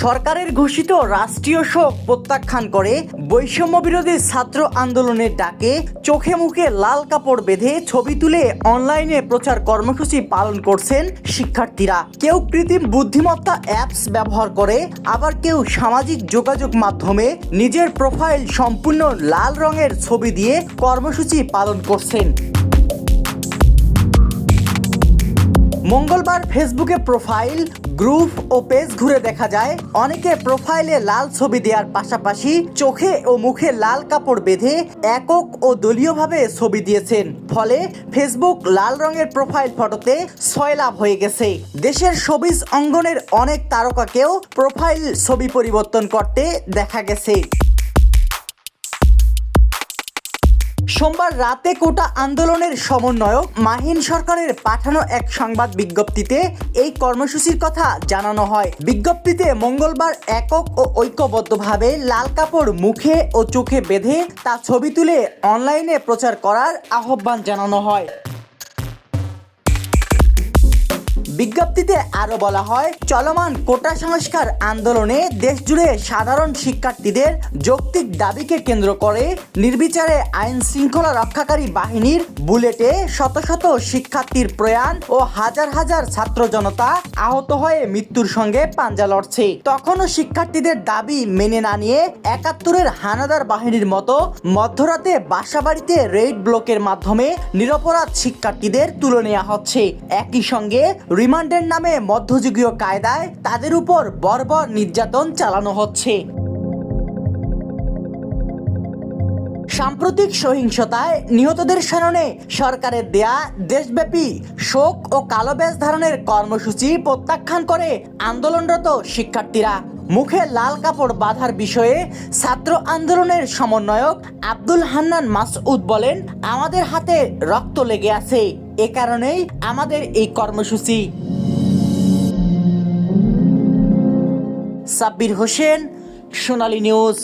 সরকারের ঘোষিত রাষ্ট্রীয় শোক প্রত্যাখ্যান করে বৈষম্য বিরোধী ছাত্র আন্দোলনের ডাকে চোখে মুখে লাল কাপড় বেঁধে ছবি তুলে অনলাইনে প্রচার কর্মসূচি পালন করছেন শিক্ষার্থীরা। কেউ কৃত্রিম বুদ্ধিমত্তা অ্যাপস ব্যবহার করে, আবার কেউ সামাজিক যোগাযোগ মাধ্যমে নিজের প্রোফাইল সম্পূর্ণ লাল রঙের ছবি দিয়ে কর্মসূচি পালন করছেন। মঙ্গলবার ফেসবুকে প্রোফাইল গ্রুপ ও পেজ ঘুরে দেখা যায়, অনেকে প্রোফাইলে লাল ছবি দেওয়ার পাশাপাশি চোখে ও মুখে লাল কাপড় বেঁধে একক ও দলীয়ভাবে ছবি দিয়েছেন। ফলে ফেসবুক লাল রঙের প্রোফাইল ফটোতে লাভ হয়ে গেছে। দেশের সবিজ অঙ্গনের অনেক তারকাকেও প্রোফাইল ছবি পরিবর্তন করতে দেখা গেছে। সোমবার রাতে কোটা আন্দোলনের সমন্বয়ক মাহিন সরকারের পাঠানো এক সংবাদ বিজ্ঞপ্তিতে এই কর্মসূচির কথা জানানো হয়। বিজ্ঞপ্তিতে মঙ্গলবার একক ও ঐক্যবদ্ধভাবে লাল কাপড় মুখে ও চোখে বেঁধে তা ছবি তুলে অনলাইনে প্রচার করার আহ্বান জানানো হয়। বিজ্ঞপ্তিতে আরও বলা হয়, চলমান কোটা সংস্কার আন্দোলনে দেশজুড়ে সাধারণ শিক্ষার্থীদের যৌক্তিক দাবিকে কেন্দ্র করে নির্বিচারে আইন শৃঙ্খলা রক্ষাকারী বাহিনীর বুলেটে শত শত শিক্ষার্থীর প্রয়াণ ও হাজার হাজার ছাত্র জনতা আহত হয়ে মৃত্যুর সঙ্গে পাঞ্জা লড়ছে। তখনও শিক্ষার্থীদের দাবি মেনে না নিয়ে একাত্তরের হানাদার বাহিনীর মতো মধ্যরাতে বাসাবাড়িতে রেড ব্লকের মাধ্যমে নিরপরাধ শিক্ষার্থীদের তুলে নেওয়া হচ্ছে। একই সঙ্গে রিমান্ডের নামে মধ্যযুগীয় কায়দায় তাদের উপর বর্বর নির্যাতন চালানো হচ্ছে। সাম্প্রতিক সহিংসতায় নিহতদের স্মরণে সরকারের দেয়া দেশব্যাপী শোক ও কালো ব্যাজ ধারণের কর্মসূচি প্রত্যাখ্যান করে আন্দোলনরত শিক্ষার্থীরা। মুখে লাল কাপড় বাঁধার বিষয়ে ছাত্র আন্দোলনের সমন্বয়ক আব্দুল হান্নান মাসউদ বলেন, আমাদের হাতে রক্ত লেগে আছে। এ কারণেই আমাদের এই কর্মসূচি। সাব্বির হোসেন সোনালী নিউজ।